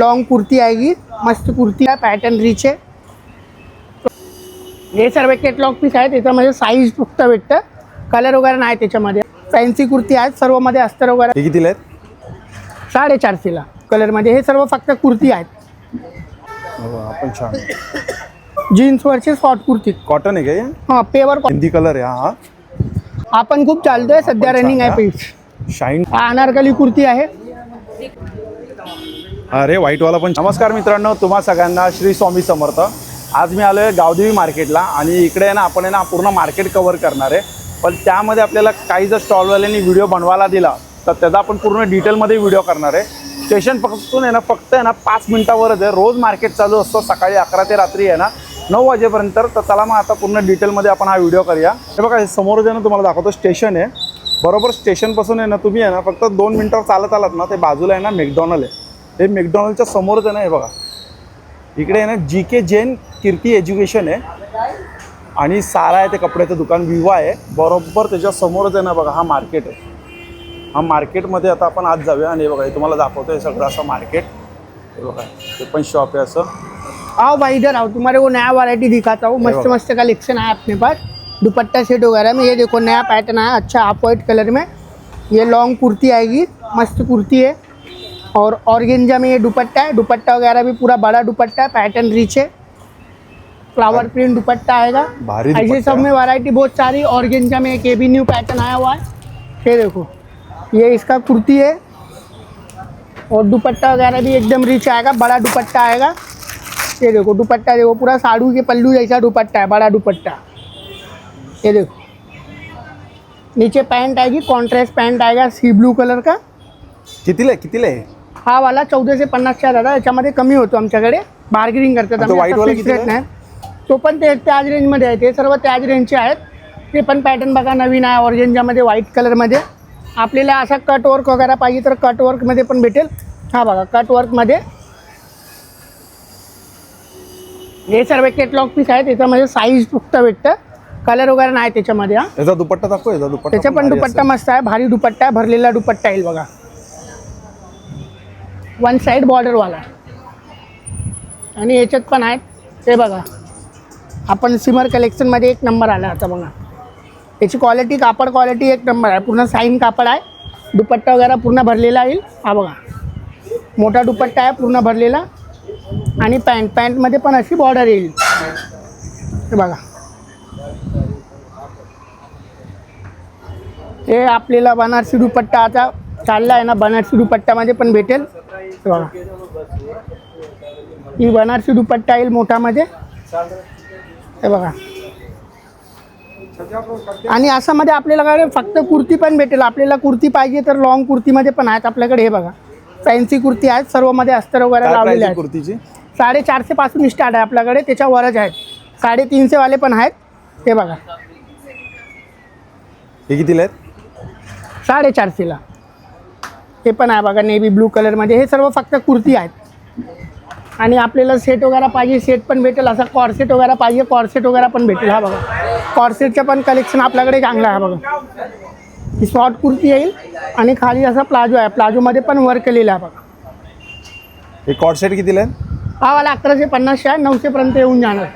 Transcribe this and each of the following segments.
Long kurti आएगी मस्त कुर्ती आहे पॅटर्न रिच आहे हे सर्व केटलॉग पीस आहे त्याच्यामध्ये साईज फक्त भेटतं कलर वगैरे नाही त्याच्यामध्ये फॅन्सी कुर्ती आहेत सर्वमध्ये अस्तर वगैरे. हे कितीला आहेत? साडेचारशेला कलरमध्ये हे सर्व फक्त कुर्ती आहेत. हो, छान. जीन्सवरचे शॉर्ट कुर्ती कॉटन आहे का हे? हां पेवर हिंदी कलर आहे हा. आपण खूप चालतोय सध्या रनिंग आहे पीस शाईन हा अनारकली कुर्ती आहे. अरे व्हाईटवाला पण नमस्कार मित्रांनो तुम्हा सगळ्यांना श्री स्वामी समर्थ. आज मी आलो आहे गावदेवी मार्केटला आणि इकडे आहे ना आपण आहे ना पूर्ण मार्केट कवर करणार आहे. पण त्यामध्ये आपल्याला काही जर स्टॉलवाल्यांनी व्हिडिओ बनवायला दिला तर त्याचा आपण पूर्ण डिटेलमध्ये व्हिडिओ करणार आहे. स्टेशनपासून आहे ना फक्त आहे ना पाच मिनटावरच आहे. रोज मार्केट चालू असतो सकाळी अकरा ते रात्री आहे ना नऊ वाजेपर्यंत. तर चला मग आता पूर्ण डिटेलमध्ये आपण हा व्हिडिओ करूया. हे बघा समोर जे ना तुम्हाला दाखवतो स्टेशन आहे. बरोबर स्टेशनपासून आहे ना तुम्ही आहे ना फक्त दोन मिनटावर चालत आलात ना ते बाजूला आहे ना मेकडॉनल आहे. हे मॅकडॉनलच्या समोरच आहे ना हे बघा. इकडे आहे ना जी के जैन कीर्ती एज्युकेशन आहे. आणि सारा आहे ते कपड्याचं दुकान विवा आहे. बरोबर त्याच्या समोरच आहे ना बघा हा मार्केट आहे. हा मार्केटमध्ये आता आपण आज जाऊया आणि हे बघा हे तुम्हाला दाखवतो हे सगळं असं मार्केट हे बघा हे पण शॉप आहे असं. आओ भाई इधर आओ तुम्हारे को नया वैरायटी दिखाता हूँ। मस्त. मस्त कलेक्शन है अपने पास। दुपट्टा सेट वगैरह में ये देखो नया पैटर्न आया अच्छा आप वाइट कलर में। ये लॉन्ग कुर्ती आएगी मस्त कुर्ती है। और ऑर्गेंजा में ये दुपट्टा है। दुपट्टा वगैरह भी पूरा बड़ा दुपट्टा है पैटर्न रिच है। फ्लावर प्रिंट दुपट्टा आएगा। ऐसे सब में वैरायटी बहुत सारी। ऑर्गेंजा में एक ये भी न्यू पैटर्न आया हुआ है। ये देखो ये इसका कुर्ती है। और दुपट्टा वगैरह भी एकदम रिच आएगा बड़ा दुपट्टा आएगा। ये देखो दुपट्टा देखो पूरा साड़ू के पल्लू जैसा दुपट्टा है बड़ा दुपट्टा। ये देखो नीचे पैंट आएगी कॉन्ट्रास्ट पैंट आएगा सी ब्लू कलर का। कितीला आहे हा वाला चौदा ते पन्नासच्या दादा याच्यामध्ये कमी होतो आमच्याकडे. बार्गेनिंग करतात आम्ही, आता rate नाही. तो पण ते त्याच रेंजमध्ये आहे ते सर्व त्याच रेंजचे आहेत. ते पण पॅटर्न बघा नवीन आहे ऑर्गेंजामध्ये व्हाईट कलरमध्ये आपल्याला असा कट वर्क वगैरे पाहिजे तर कट वर्कमध्ये पण भेटेल. हा बघा कट वर्कमध्ये हे सर्व केटलॉग पीस आहेत त्याच्यामध्ये साईज फक्त भेटतं. कलर वगैरे नाही त्याच्यामध्ये हा. याचा दुपट्टा दाखव याचा दुपट्टा त्याचा पण दुपट्टा. मस्त आहे भारी दुपट्टा आहे भरलेला दुपट्टा येईल बघा. वन साईड बॉर्डरवाला आणि याच्यात पण आहेत ते बघा. आपण सिमर कलेक्शनमध्ये एक नंबर आला आता बघा. याची क्वालिटी कापड क्वालिटी एक नंबर आहे. पूर्ण साईन कापड आहे. दुपट्टा वगैरे पूर्ण भरलेला येईल. हा बघा. मोठा दुपट्टा आहे पूर्ण भरलेला. आणि पॅन्ट पॅन्टमध्ये पण अशी बॉर्डर येईल. हे बघा. हे आपल्याला बनारसी दुपट्टा आता चालला आहे ना बनारसी दुपट्ट्यामध्ये पण भेटेल. बघा. ही बनारसी दुपट्टा येईल मोठामध्ये. हे बघा. आणि असामध्ये आपल्याला फक्त कुर्ती पण भेटेल. आपल्याला कुर्ती पाहिजे तर लॉंग कुर्तीमध्ये पण आहेत आपल्याकडे हे बघा. फॅन्सी कुर्ती आहेत सर्वमध्ये अस्तर वगैरे लावलेले आहेत. कुर्तीची? साडेचारशे पासून स्टार्ट आहे आपल्याकडे त्याच्यावरच आहेत. साडेतीनशेवाले पण आहेत. हे बघा. हे कितीला आहेत? साडेचारशेला. हे पण आहे बघा नेव्ही ब्लू कलरमध्ये हे सर्व फक्त कुर्ती आहेत. आणि आपल्याला सेट वगैरे पाहिजे सेट पण भेटेल. असा कॉर्सेट वगैरे पाहिजे कॉर्सेट वगैरे पण भेटेल. हा बघा. कॉर्सेटचं पण कलेक्शन आपल्याकडे चांगलं आहे हा बघा. ही शॉर्ट कुर्ती येईल आणि खाली असा प्लाझो आहे. प्लाझोमध्ये पण वर्क केलेलं आहे बघा. हे कॉट सेट कितीला आहेत हा वाला अकराशे पन्नासशे आहे. नऊशेपर्यंत येऊन जाणार.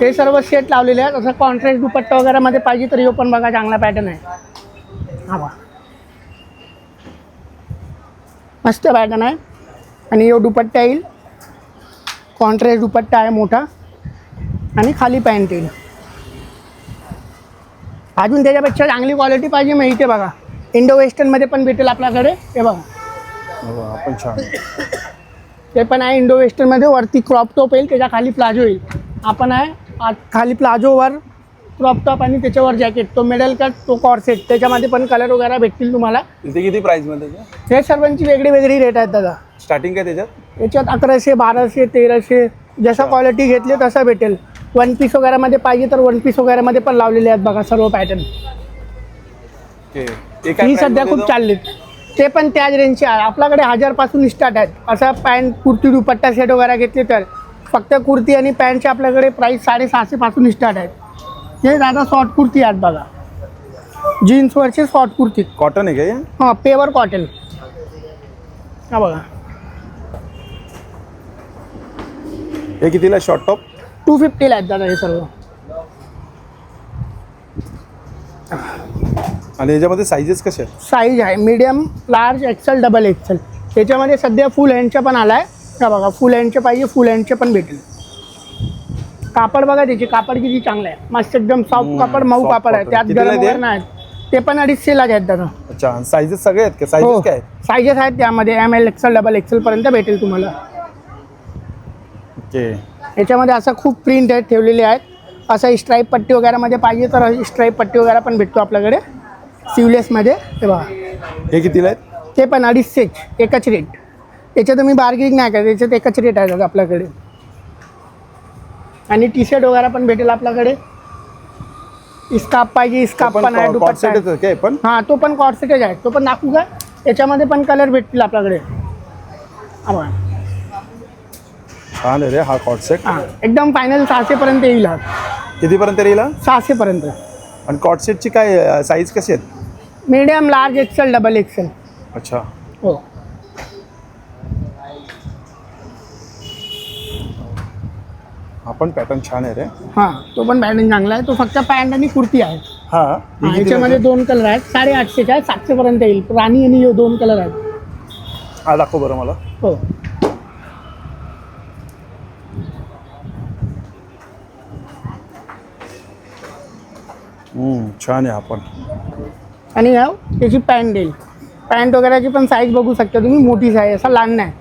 हे सर्व सेट लावलेले आहेत. असं कॉन्ट्रास्ट दुपट्टा वगैरेमध्ये पाहिजे तर यो पण बघा चांगला पॅटर्न आहे. हा बघा. मस्त पॅटर्न आहे. आणि यो दुपट्टा येईल. कॉन्ट्रास्ट दुपट्टा आहे मोठा. आणि खाली पॅन्ट येईल. अजून त्याच्यापेक्षा चांगली क्वालिटी पाहिजे मग इथे बघा. इंडो वेस्टर्नमध्ये पण भेटेल आपल्याकडे. हे बघा. हो, आपण छान. ते पण आहे इंडो वेस्टर्नमध्ये वरती क्रॉप टॉप येईल. त्याच्याखाली प्लाझो येईल. आपण आहे आत खाली प्लाझोवर क्रॉप टॉप आणि त्याच्यावर जॅकेट तो मिडल कट तो कॉर्सेट त्याच्यामध्ये पण कलर वगैरे भेटतील तुम्हाला. इथे किती प्राईजमध्ये हे सर्वांची वेगळी वेगळी रेट आहेत दादा. स्टार्टिंग काय त्याच्यात? याच्यात अकराशे बाराशे तेराशे जसा क्वालिटी घेतली तसा भेटेल. वन पीस वगैरेमध्ये पाहिजे तर वन पीस वगैरेमध्ये पण लावलेले आहेत बघा सर्व पॅटर्न ते ही सध्या मध्ये खूप? चाललीत ते पण त्याच रेंजचे आहे. आपल्याकडे हजारपासून स्टार्ट आहेत. असा पॅन्ट कुर्ती दुपट्टा सेट वगैरे घेतले तर. फक्त कुर्ती आणि पॅन्टचे आपल्याकडे प्राईस साडेसहाशेपासून स्टार्ट आहेत. हे दादा शॉर्ट कुर्ती आहेत बघा. जीन्सवरचे शॉर्ट कुर्ती. कॉटन आहे का हे? पेवर कॉटन हा बघा. हे कितीला शॉर्ट टॉप टू फिफ्टीला आहेत दादा हे सर्व. आणि याच्यामध्ये साईजेस कसे आहेत? साईज आहे. Medium large XL double XL त्याच्यामध्ये सध्या फुल हँडचे पण आला आहे का बघा फुल हँडचे पाहिजे फुल हँडचे पण भेटेल. कापड बघा त्याची कापड किती चांगलं आहे. मस्त एकदम सॉफ्ट कापड मऊ कापड आहे. त्यात गरम ते? वगैरे नाही ते पण अडीचशेलाच आहेत दादा. अच्छा साईजेस सगळे आहेत का? हो. साईजेस काय आहेत? साईजेस आहेत त्यामध्ये. M L XL double XL पर्यंत भेटेल तुम्हाला. ओके याच्यामध्ये असं खूप प्रिंट आहेत ठेवलेले आहेत. असं स्ट्राईप पट्टी वगैरेमध्ये पाहिजे तर स्ट्राईप पट्टी वगैरे पण भेटतो आपल्याकडे. सिवलेसमध्ये हे बघा. हे कितीला आहेत? ते पण अडीचशेच एकच रेट याच्यात तुम्ही बार्गेनिंग नाही करायचं याच्यात एकच रेट आहे दादा आपल्याकडे. आणि टी शर्ट वगैरे पण भेटेल आपल्याकडे. इस्काप पाहिजे इस्काप पण आहे. दुपट्टा. कॉटसेटच पण? हां तो पण कॉर्सेटेज आहे. तो पण दाखवू का? याच्यामध्ये पण कलर भेटतील आपल्याकडे. हा. छान रे हा कॉटसेट हां एकदम फायनल सहाशेपर्यंत येईल हा. कितीपर्यंत येईल हा? सहाशेपर्यंत. आणि कॉटसेटची काय साईज कशी आहेत? Medium large XL double XL अच्छा. हो. हा पण पॅटर्न छान आहे रे. हां तो पण पॅटर्न चांगला आहे. तो फक्त पॅन्ट आणि कुर्ती आहे. हा. हा, याच्यामध्ये दोन कलर आहेत. साडे आठशेचे आहेत सातशेपर्यंत येईल. राणी आणि हे दोन कलर आहेत. हा दाखव बरं मला. हो. हम्म, छान आहे हा पण. आणि ह्या त्याची पॅन्ट येईल पॅन्ट वगैरेची पण साईज बघू शकता तुम्ही. मोठी साईज असा लहान नाही.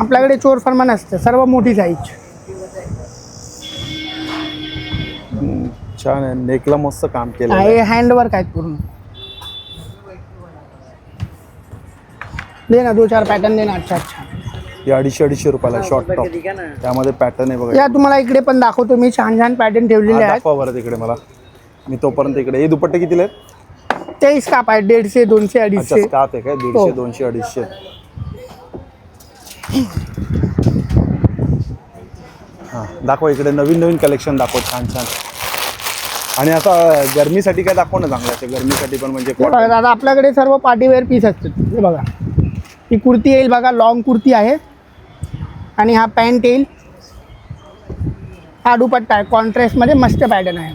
आपल्याकडे चोर फर्मा नसतं. सर्व मोठी साईज छान आहे. नेकला मस्त काम केलं हे हँडवर्क आहेत पूर्ण. दे ना दो चार पॅटर्न दे ना अच्छा अच्छा. हे अडीचशे अडीचशे रुपयाला शॉर्ट टॉप त्यामध्ये पॅटर्न आहे बघा. या तुम्हाला इकडे पण दाखवतो. मी छान छान पॅटर्न हा, ठेवलेले आहेत. दाखवा बरं तिकडे मला. मी तोपर्यंत इकडे. हे दुपट्टे कितीला आहेत? ते स्काप आहेत. दीडशे दोनशे अच्छा अडीचशे स्काप आहे काय? हो. दीडशे दोनशे अडीचशे. हां दाखवा इकडे. नवीन नवीन कलेक्शन दाखव. छान छान. आणि आता गरमीसाठी काय दाखव ना चांगलं असं गरमीसाठी पण म्हणजे हे बघा दादा आपल्याकडे सर्व पार्टीवेअर पीस असतात. हे बघा. ही कुर्ती येईल बघा लॉंग कुर्ती आहे. आणि हा पॅन्ट येईल. हा दुपट्टा आहे. कॉन्ट्रास्टमध्ये मस्त पॅटर्न आहे.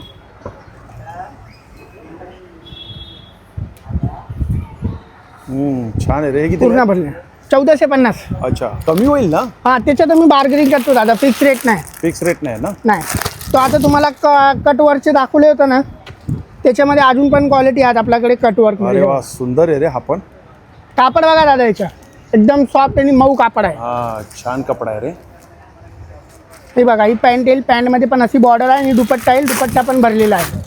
छान आहे रे. हे किती पूर्ण भरले. चौदाशे पन्नास. अच्छा कमी होईल ना? हां त्याच्यात मी बार्गेनिंग करतो दादा. फिक्स रेट नाही. फिक्स रेट नाही ना? नाही. तो आता तुम्हाला क कटवर्कचे दाखवले होतं ना त्याच्यामध्ये अजून पण क्वालिटी आहेत आपल्याकडे अरे कटवर्कमध्ये वा सुंदर आहे रे हा पण. कापड बघा दादा याच्या एकदम सॉफ्ट आणि मऊ कापड आहे. हा छान कपडा आहे रे. हे बघा ही पॅन्ट येईल पॅन्टमध्ये पण अशी बॉर्डर आहे आणि दुपट्टा येईल दुपट्टा पण भरलेला आहे.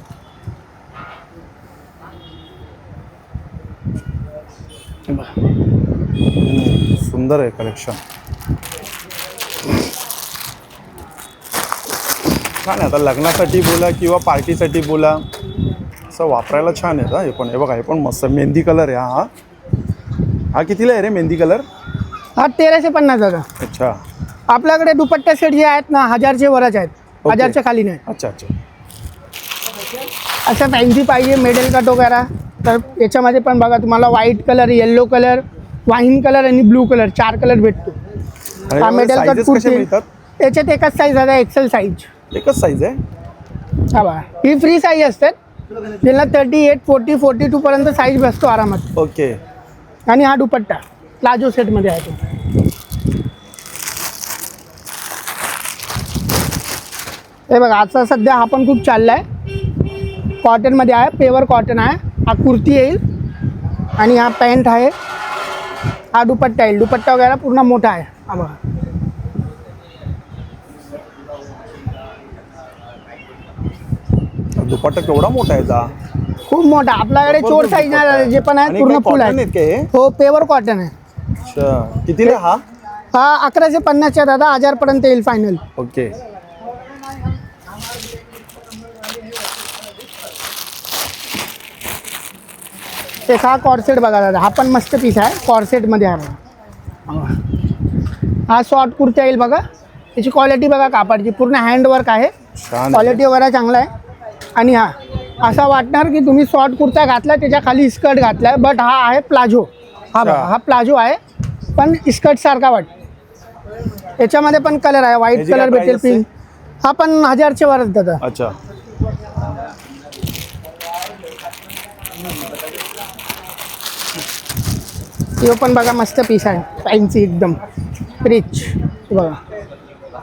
सुंदर आहे कलेक्शन छान आहे. आता लग्नासाठी बोला किंवा पार्टीसाठी बोला. असं वापरायला छान आहे. हा हे पण हे बघा हे पण मस्त. मेहंदी कलर आहे हा हा. कितीला आहे रे मेहंदी कलर? हा तेराशे पन्नास दादा अच्छा. आपल्याकडे दुपट्टा सेट जे आहेत ना हजारचे वरच आहेत. ओके. हजारच्या खाली नाही. अच्छा अच्छा. असं फॅन्सी पाहिजे मेडल कट वगैरे. तर याच्यामध्ये पण बघा तुम्हाला white colour yellow colour wine colour आणि ब्लू कलर चार कलर भेटतो. आणि हा यामध्ये मेडल कट sizes मिळतात? याच्यात एकच साईज आहे एक्सेल साईज एकच साईज आहे. हा बघा ही फ्री साईज असतात. ज्यांना थर्टी एट फोर्टी फोर्टी टूपर्यंत साईज बसतो आरामात. ओके आणि हा दुपट्टा प्लाझो सेटमध्ये आहे तो. हे बघा आता सध्या हा पण खूप चालला आहे कॉटनमध्ये आहे पेवर कॉटन आहे. हा कुर्ती येईल. आणि हा पॅन्ट आहे. हा दुपट्टा येईल. दुपट्टा वगैरे पूर्ण मोठा आहे. हा बघा. दुपट्टा केवढा मोठा आहे जा. खूप मोठा. आपल्याकडे चोर साईज नाही जे पण आहे पूर्ण फुल आहे. आहे हो? पेवर कॉटन आहे. अच्छा. कितीला हा? हा अकराशे पन्नासच्या दादा. हजारपर्यंत येईल फायनल ओके. एक हा कॉर्सेट बघा दादा. हा पण मस्त पीस आहे. कॉर्सेटमध्ये आहे. बघा हा शॉर्ट कुर्ता येईल बघा. त्याची क्वालिटी बघा कापडची. पूर्ण हँडवर्क आहे. आहे. क्वालिटी वगैरे चांगला आहे. आणि हा असा वाटणार की तुम्ही शॉर्ट कुर्ता घातला त्याच्याखाली स्कर्ट घातला आहे बट हा आहे प्लाझो हा बघा. हा प्लाझो आहे पण स्कर्ट सारखा वाटतो याच्यामध्ये पण कलर आहे व्हाईट कलर भेटेल? पिंक हा पण हजारचे वरच दादा अच्छा. तो पण बघा मस्त पीस आहे फॅन्सी एकदम रिच बघा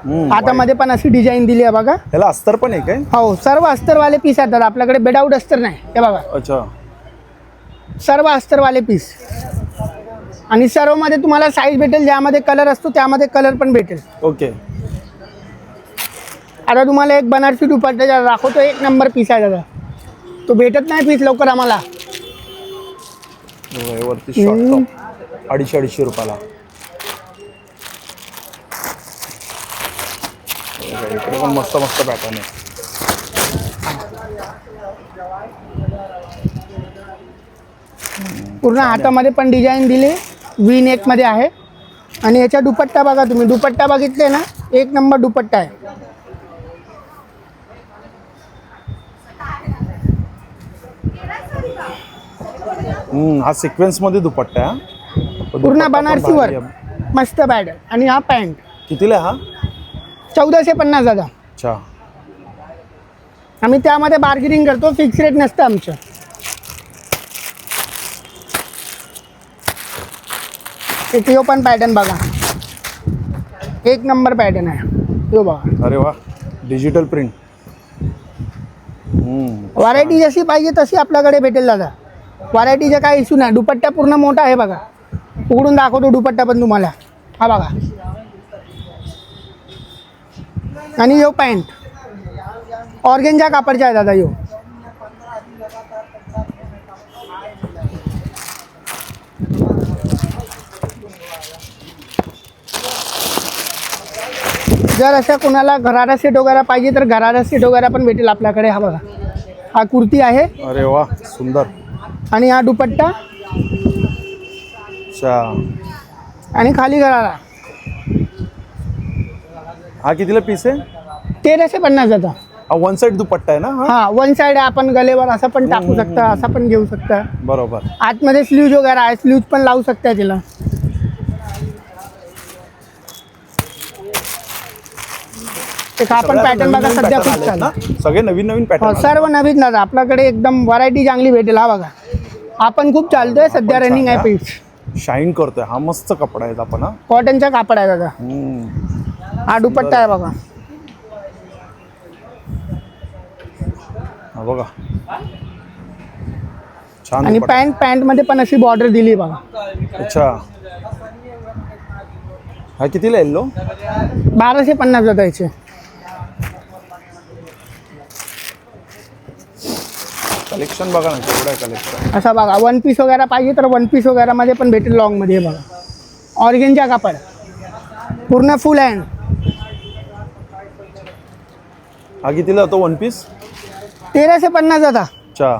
हम्म, हातामध्ये पण अशी डिझाईन दिली आहे बघा. ह्याला अस्तर पण आहे काय? हो सर्व अस्तरवाले पीस आहेत आपल्याकडे बेडाऊट अस्तर नाही. हे बघा. अच्छा. सर्व अस्तरवाले पीस आणि सर्वमध्ये तुम्हाला साईज भेटेल ज्यामध्ये कलर असतो त्यामध्ये कलर पण भेटेल. ओके. आता तुम्हाला एक बनारसी दुपट्टा दाखवतो एक नंबर पीस आहे दादा. तो भेटत नाही पीस लवकर आम्हाला. वरती अडीचशे अडीचशे रुपयाला. इकडे पण मस्त मस्त पॅटर्न आहे. पूर्ण हातामध्ये पण डिझाईन दिली. वी नेकमध्ये आहे. आणि याच्या दुपट्टा बघा तुम्ही. दुपट्टा बघितले ना एक नंबर दुपट्टा आहे. हम्म, हा सिक्वेन्समध्ये दुपट्टा आहे हा. पूर्ण दुपट्टा पण बनारसी भारी वर आहे. मस्त पॅड आणि हा पॅन्ट कितीला आहे हा? चौदाशे पन्नास दादा. अच्छा. आम्ही त्यामध्ये बार्गेनिंग करतो फिक्स रेट नसतं आमचं. एक यो पण पॅटर्न बघा. एक नंबर पॅटर्न आहे. यो बघा. अरे वा डिजिटल प्रिंट व्हरायटी जशी पाहिजे तशी आपल्याकडे भेटेल दादा. व्हरायटीचा काय इश्यू नाही. दुपट्टा पूर्ण मोठा आहे बघा. उघडून दाखवतो दुपट्टा पण तुम्हाला. हा बघा. आणि यो पॅन्ट. ऑर्गेनच्या कापडचा आहे दादा यो. जर अशा कोणाला घरारा सेट वगैरे पाहिजे तर घरारा सेट वगैरे पण भेटेल आपल्याकडे. हा बघा. हा कुर्ती आहे. अरे वा सुंदर. आणि हा दुपट्टा. अच्छा. आणि खाली घरारा हा कितीला पीस आहे? तेराशे पन्नास जाता हा वन साइड दुपट्टा आहे ना हा? हा वन साइड आपण गलेवर असं पण टाकू शकता असं पण घेऊ शकता. बरोबर. आतमध्ये स्लीव्ज वगैरे आहे स्लीव्ज पण लावू शकता तिला. हा आता पॅटर्न बघा सध्या pattern खूप आलेत चालू. ना? सगळे नवीन नवीन हो, पॅटर्न सर्व नवीन दादा आपल्याकडे एकदम व्हरायटी चांगली भेटेल हा बघा. हा पण खूप चालतोय सध्या रनिंग आहे पीस शाईन करतोय हा मस्त कपडा आहे आपण हा? कॉटनचा कापड आहे दादा. हम्म. हा दुपट्टा आहे बघा. हा बघा. छान आणि दुपट्टा. पॅन्ट पॅन्टमध्ये पण अशी बॉर्डर दिली आहे बघा. अच्छा. हा कितीला येल्लो बाराशे पन्नास जातायचे कलेक्शन बघा ना केवढं आहे कलेक्शन. असा बघा वन पीस वगैरे पाहिजे तर वन पीस वगैरेमध्ये पण भेटेल लॉंगमध्ये हे बघा. ऑर्गेनचा कापड पूर्ण फुल हँड हा कितीला होतो वन पीस तेराशे पन्नास जाता अच्छा.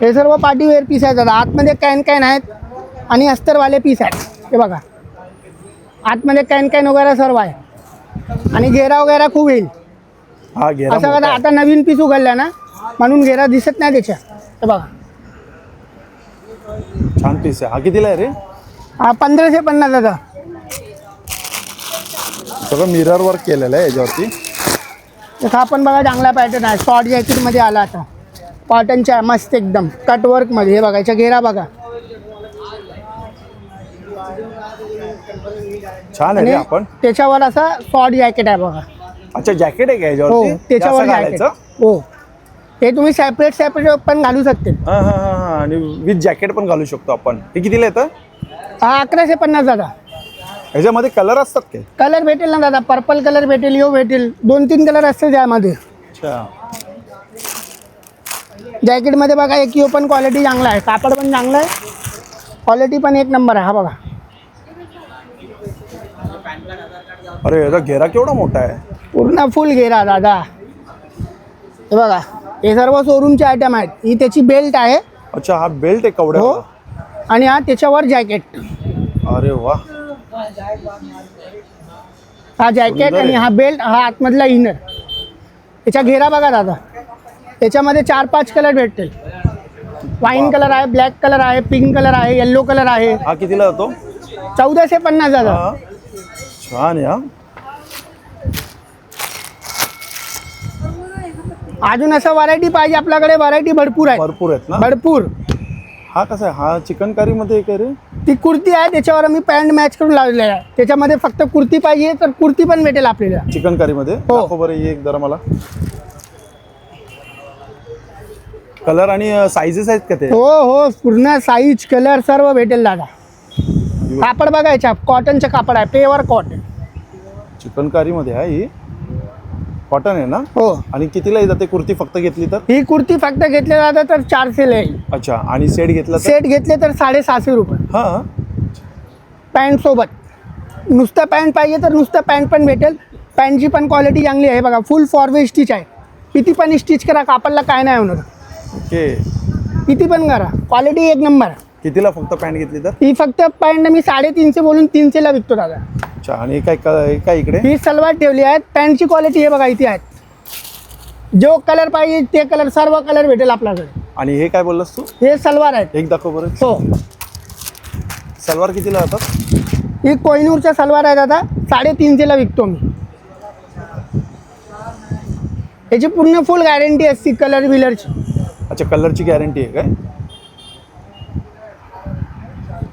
हे सर्व पार्टीवेअर पीस आहेत दादा आतमध्ये कॅन कॅन आहेत आणि अस्तरवाले पीस आहेत. हे बघा. आतमध्ये कॅन कॅन वगैरे सर्व आहे. आणि घेरा वगैरे खूप येईल. हा घेरा असं आहे. आता नवीन पीस उघडला ना म्हणून घेरा दिसत नाही त्याच्या. हे बघा. छान पीस आहे. हा कितीला आहे रे. हा पंधराशे पन्नास दादा. सगळं मिरर वर्क केलेलं आहे याच्यावरती. एक हा पण बघा चांगला पॅटर्न आहे. शॉर्ट जॅकेटमध्ये आला आता. कॉटनच्या आहे, मस्त एकदम. कटवर्कमध्ये हे बघा याच्या घेरा बघा. छान आहे रे आणि आपण. त्याच्यावर असा शॉर्ट जॅकेट आहे बघा. अच्छा जॅकेट आहे का हो याच्यावरती त्याच्यावर असं जॅकेट घालायचं? हो. ते तुम्ही सेपरेट सेपरेट पण घालू शकते. हा हा हा हा. आणि विथ जॅकेट पण घालू शकतो आपण. हे कितीला येतं? हा अकराशे पन्नास दादा. ह्याच्यामध्ये कलर असतात काय? कलर भेटेल ना दादा पर्पल कलर भेटेल यो भेटेल दोन तीन कलर असते त्यामध्ये अच्छा. जॅकेटमध्ये बघा एक यो पण क्वालिटी चांगला आहे कापड पण चांगला आहे. क्वालिटी पण एक नंबर आहे हा बघा. अरे याचा घेरा केवढा मोठा आहे. पूर्ण फुल घेरा दादा. हे बघा हे सर्व शोरूमचे आयटम आहेत. ही त्याची बेल्ट आहे. अच्छा हा बेल्ट आहे हो. कवड्या आणि हा त्याच्यावर जॅकेट. अरे वा. हा जॅकेट आणि. हा बेल्ट हा आतमधला इनर. त्याच्या घेरा बघा दादा. त्याच्यामध्ये चार पाच कलर भेटतील. वाईन कलर आहे ब्लॅक कलर आहे पिंक कलर आहे येल्लो कलर आहे. हा कितीला जातो? चौदाशे पन्नास दादा. हा. छान आहे हा. अजून असं व्हरायटी पाहिजे आपल्याकडे व्हरायटी भरपूर आहे भरपूर आहेत ना? भरपूर. हा कसा आहे? हा चिकनमध्ये एक आहे रे? ती कुर्ती आहे त्याच्यावर मी पॅन्ट मॅच करून लावलेली आहे. त्याच्यामध्ये फक्त कुर्ती पाहिजे तर कुर्ती पण भेटेल आपल्याला. चिकनमध्ये हो. दाखव बरं ही एक जरा मला. कलर आणि साईजेस आहेत का ते? हो हो पूर्ण साईज कलर सर्व भेटेल दादा. कापड बघायच्या कॉटनचं कापड आहे पेवर कॉटन चिकनमध्ये आहे ही. कॉटन आहे ना? हो. आणि कितीला जाते कुर्ती फक्त घेतली तर? ही कुर्ती फक्त घेतली जातं तर चारशे येईल. अच्छा आणि सेट घेतला तर? सेट घेतले तर साडेसहाशे रुपये. हा. पॅन्ट सोबत. नुसतं पॅन्ट पाहिजे तर नुसतं पॅन्ट पण भेटेल. पॅन्टची पण क्वालिटी चांगली आहे. बघा फुल फॉरवे स्टिच आहे. किती पण स्टिच करा कापडला काय नाही होणार. ओके. किती पण करा. क्वालिटी एक नंबर कितीला फक्त पॅन्ट घेतली तर? ही फक्त पॅन्ट मी साडेतीनशे बोलून तीनशेला विकतो दादा. अच्छा आणि काय काय काय इकडे? ही सलवार ठेवली आहे पॅन्टची क्वालिटी हे बघा इथे आहेत. जो कलर पाहिजे ते कलर सर्व कलर भेटेल आपल्याकडे. आणि हे काय बोललास तू? हे सलवार आहेत. एक दाखव बरं. हो. सलवार कितीला जातात ही कोहिनूरच्या सलवार आहे दादा साडेतीनशेला विकतो मी. याची पूर्ण फुल गॅरंटी असते कलर विलरची अच्छा कलरची गॅरंटी आहे काय?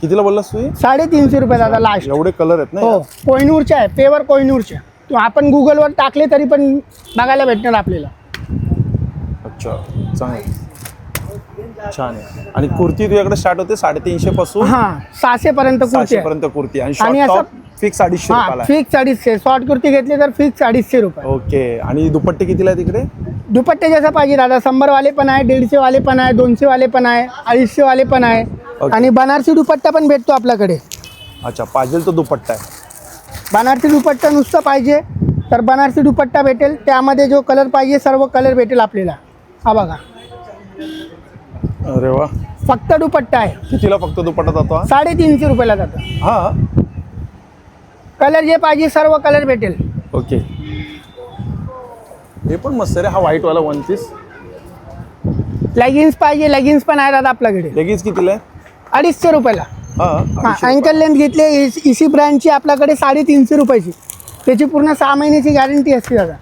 कितीला बोललास तू हे? साडेतीनशे रुपये दादा लास्ट एवढे कलर आहेत ना हो कोहिनूरच्या आहे पेवर कोहिनूरच्या तो आपण गुगलवर टाकले तरी पण बघायला भेटणार आपल्याला. अच्छा चांगलं. छान आहे. आणि कुर्ती तुझ्याकडे स्टार्ट होते साडेतीनशे पासून? हां सहाशे पर्यंत कुर्ती सहाशे आहे. पर्यंत कुर्ती आणि आणि शॉर्ट असं- टॉप फिक्स अडीचशे हां रुपयाला फिक्स अडीचशे. शॉर्ट कुर्ती घेतली तर फिक्स अडीचशे रुपये. ओके. आणि दुपट्टे कितीला आहे तिकडे दुपट्टे जसं पाहिजे दादा. शंभरवाले पण आहे दीडशे वाले पण आहे दोनशे वाले पण आहे अडीचशे वाले पण आहे. आणि बनारसी दुपट्टा पण भेटतो आपल्याकडे. अच्छा पाहिजे तो दुपट्टा आहे. बनारसी दुपट्टा नुसतं पाहिजे तर बनारसी दुपट्टा भेटेल. त्यामध्ये जो कलर पाहिजे सर्व कलर भेटेल आपल्याला. हा बघा. अरे वा. फक्त दुपट्टा आहे. कितीला फक्त दुपट्टा जातो? साडेतीनशे रुपयाला जातं. हा. कलर जे पाहिजे सर्व कलर भेटेल. ओके हे पण मस्त रे हा व्हाईटवाला वन पीस लेगिन्स पाहिजे लेगिन्स पण आहे दादा आपल्याकडे. लेगीज कितीला आहे? अडीचशे रुपयाला. हा अँकल लेंथ घेतले इसी ब्रँडची आपल्याकडे साडेतीनशे रुपयाची. त्याची पूर्ण सहा महिन्याची गॅरंटी असते दादा.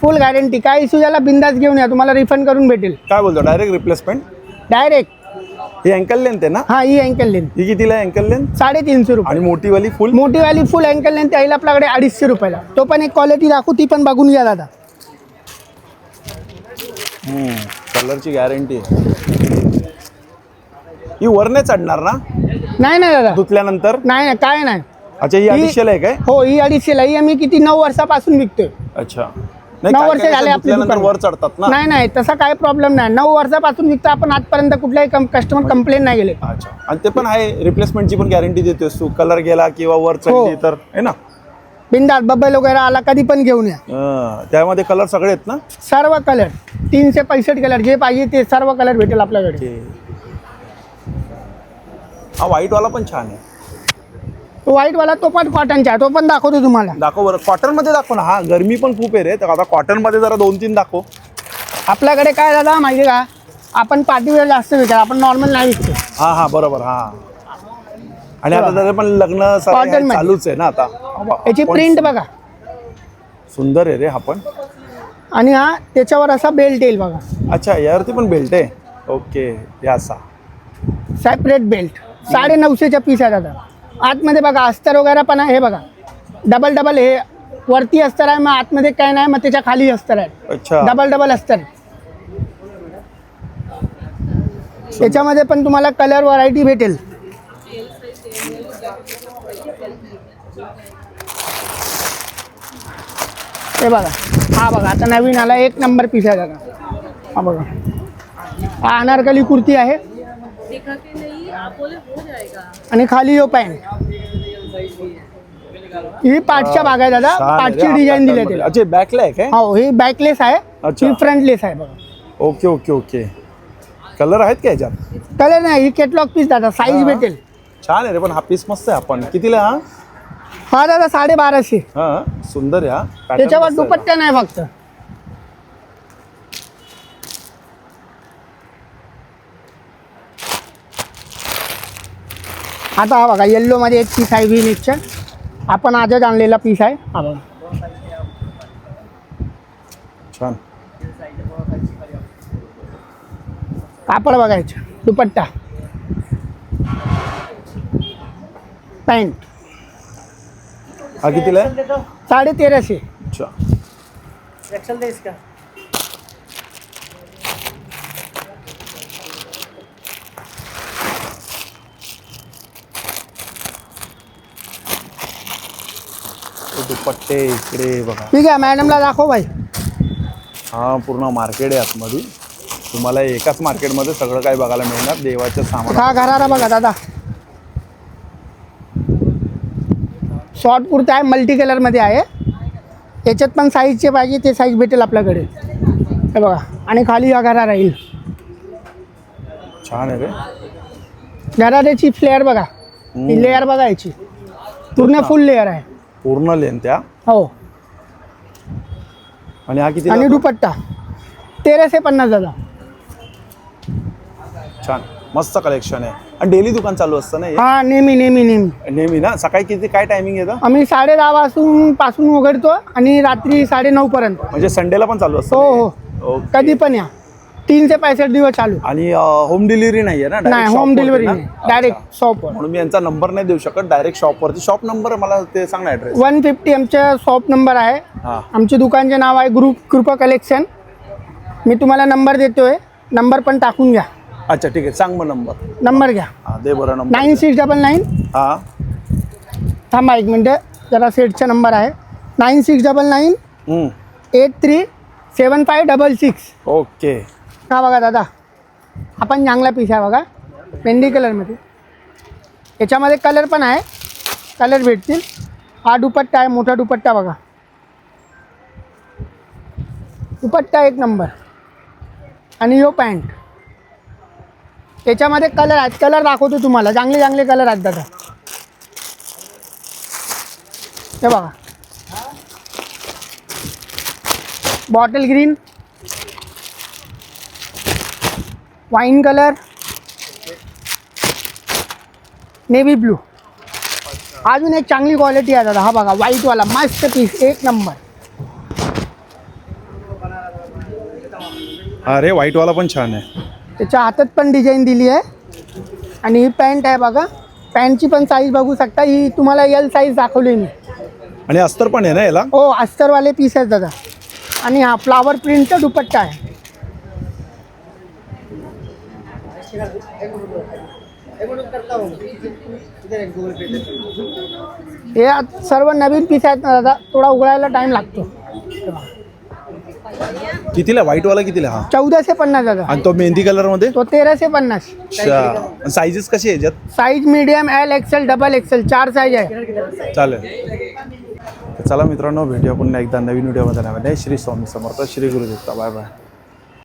फुल गॅरंटी काय इश्यू झाला बिंदास घेऊन या. तुम्हाला रिफंड करून भेटेल. काय बोलतो? डायरेक्ट रिप्लेसमेंट डायरेक्ट ही अँकल लेंथ आहे ना? हां ही अँकल लेंथ ही कितीला अँकल लेंथ साडेतीनशे रुपये. आणि मोठीवाली फुल मोठीवाली फुल अँकल लेंथ यायला आपल्याकडे अडीचशे रुपयाला. तो पण एक क्वालिटी दाखवू ती पण बघून घ्या दादा. कलरची गॅरंटी आहे. ही वर नाही चढणार ना? नाही नाही दादा. धुतल्यानंतर? नाही नाही काय नाही. अच्छा ही अडीचशेला आहे काय? हो ही अडीचशेला ही आम्ही किती नऊ वर्षापासून विकतोय. अच्छा. नाही नऊ काय वर्ष काय झाले कसं आपली धुतल्यानंतर दुकान. वर चढतात ना? नाही नाही तसा काय प्रॉब्लेम नाही. नऊ वर्षापासून विकतो आपण आजपर्यंत कुठलाही कस्टमर कंप्लेंट नाही गेले अच्छा. आणि ते पण आहे रिप्लेसमेंटची पण गॅरंटी देतोस तू कलर गेला किंवा वर चढली हो. तर आहे ना? बिंदास बब्बल वगैरे आला कधी पण घेऊन या. अं, त्यामध्ये कलर सगळे आहेत ना? सर्व कलर तीनशे पैसष्ट कलर जे पाहिजे ते सर्व कलर भेटेल आपल्याकडे. ते हा व्हाईटवाला पण छान आहे. तो व्हाईटवाला तो पण कॉटनचा आहे. तो पण दाखवतो तुम्हाला. दाखव बरं. कॉटनमध्ये दाखव ना. हा गरमी पण खूप आहे रे. तर आता कॉटनमध्ये जरा दोन तीन दाखव. आपल्याकडे काय दादा माहिती का? आपण पार्टीवेअर जास्त विकतो आपण नॉर्मल नाही विकतो हा हा बरोबर. हा आणि आता त्याचं पण लग्न सारं Cotton मध्ये. चालूच आहे ना आता. याची प्रिंट बघा. सुंदर आहे रे हा पण. आणि हा त्याच्यावर असा बेल्ट येईल बघा. अच्छा यावरती पण बेल्ट आहे? ओके हे असा सेपरेट बेल्ट साडे नऊशेच्या पीस आहे दादा आतमध्ये बघा अस्तर वगैरे पण आहे हे बघा. डबल डबल हे. वरती अस्तर आहे मग आतमध्ये काय नाही मग त्याच्याखाली अस्तर आहे. अच्छा. डबल डबल अस्तर. त्याच्यामध्ये पण तुम्हाला कलर व्हरायटी भेटेल. हे बघा. हा बघा आता नवीन आला एक नंबर पीस आहे दादा हा बघा. हा अनारकली कुर्ती आहे. हो जाएगा। आणि खाली यो पॅन्ट. ही पाठच्या भाग आहे दादा पाठची डिझाईन दिली आहे अच्छा बॅकला आहे? काय हो ही बॅकलेस आहे. अच्छा. ही फ्रंटलेस आहे बघा. Okay okay okay. कलर आहेत का याच्यात? कलर नाही ही केटलॉग पीस दादा साईज. भेटेल. छान आहे रे पण हा पीस मस्त आहे आपण. कितीला हा? हा दादा साडे बाराशे हा सुंदर आहे हा. Pattern त्याच्यावर मस्त आहे. दुपट्टा नाही फक्त. आता हा बघा येल्लोमध्ये एक पीस आहे व्ही नेकचा आपण आजच आणलेला पीस आहे. हा बघा. छान. कापड बघायचं. दुपट्टा. पॅन्ट हा कितीला आहे? साडे तेराशे अच्छा. हे दुपट्टे इकडे बघा. ठीक आहे मॅडमला दाखव भाई. हा पूर्ण मार्केट आहे आतमध्ये. तुम्हाला एकाच मार्केटमध्ये सगळं काही बघायला मिळणार. देवाचं सामान. हा घरारा बघा दादा. शॉर्ट कुर्ता आहे मल्टी कलरमध्ये आहे. याच्यात पण साईजचे पाहिजे ते साईज भेटेल आपल्याकडे. हे बघा आणि खाली हा घरा राहील. छान आहे रे. घराऱ्याची फ्लेअर बघा. ही लेअर बघा याची. पूर्ण फुल लेअर आहे. पूर्ण लेन त्या हो. आणि हा किती आणि दुपट्टा. तेराशे पन्नास दादा. छान. मस्त कलेक्शन आहे. आणि डेली दुकान चालू असतं ना हे? हा नेहमी नेहमी नेहमी. नेहमी ना? सकाळी किती काय टायमिंग येतं आम्ही साडे दहा वाजून पासून उघडतो आणि रात्री साडे नऊ पर्यंत. म्हणजे संडेला पण चालू असतं हो हो? हे? ओके. कधी पण या. तीन ते पैसष्ट दिवस चालू. आणि होम डिलिव्हरी नाही आहे ना? नाही होम डिलिव्हरी नाही? डायरेक्ट शॉपवर म्हणून मी यांचा नंबर नाही देऊ शकत डायरेक्ट शॉपवरती शॉप नंबर मला ते सांग ना ॲड्रेस वन फिफ्टी आमच्या शॉप नंबर आहे. हां. आमचे दुकानचे नाव आहे ग्रुप कृपा कलेक्शन मी तुम्हाला नंबर देतोय. नंबर पण टाकून घ्या. अच्छा ठीक आहे. सांग मग नंबर नंबर घ्या. दे बरं number nine six double nine हां. थांबा एक मिनटं. जरा सेटचा नंबर आहे. Nine six double nine. Eight three seven five double six okay हा बघा दादा. आपण चांगला पीस आहे बघा. पेंडी कलरमध्ये. याच्यामध्ये कलर पण आहे. कलर भेटतील. हा दुपट्टा आहे मोठा दुपट्टा बघा. दुपट्टा एक नंबर. आणि यो पॅन्ट. याच्यामध्ये कलर आहेत. कलर दाखवतो तुम्हाला. चांगले चांगले कलर आहेत दादा. हे बघा. Bottle green. Wine colour navy blue. अजून एक चांगली क्वालिटी आहे दादा हा बघा व्हाईटवाला मस्त पीस एक नंबर अरे व्हाईटवाला पण छान आहे. त्याच्या हातात पण डिझाईन दिली आहे. आणि ही पॅन्ट आहे बघा पॅन्टची पण साईज बघू शकता ही तुम्हाला एल साईज दाखवली मी. आणि अस्तर पण आहे ना याला? हो अस्तरवाले पीस आहेत दादा. आणि हा फ्लावर प्रिंटचा दुपट्टा आहे. हे सर्व नवीन पीस आहेत ना दादा थोडा उघडायला टाइम लागतो. कितीला? व्हाईटवाला कितीला? हा. चौदाशे पन्नास दादा. आणि तो मेहंदी कलरमध्ये तो तेराशे पन्नास. अच्छा. साईजेस कशी आहे याच्यात? Size medium L XL double XL चार साईज आहे. चालेल. तर चला मित्रांनो भेटूया पुन्हा एकदा नवीन व्हिडिओमध्ये नव्याने श्री स्वामी समर्थ श्री गुरुदेवता बाय बाय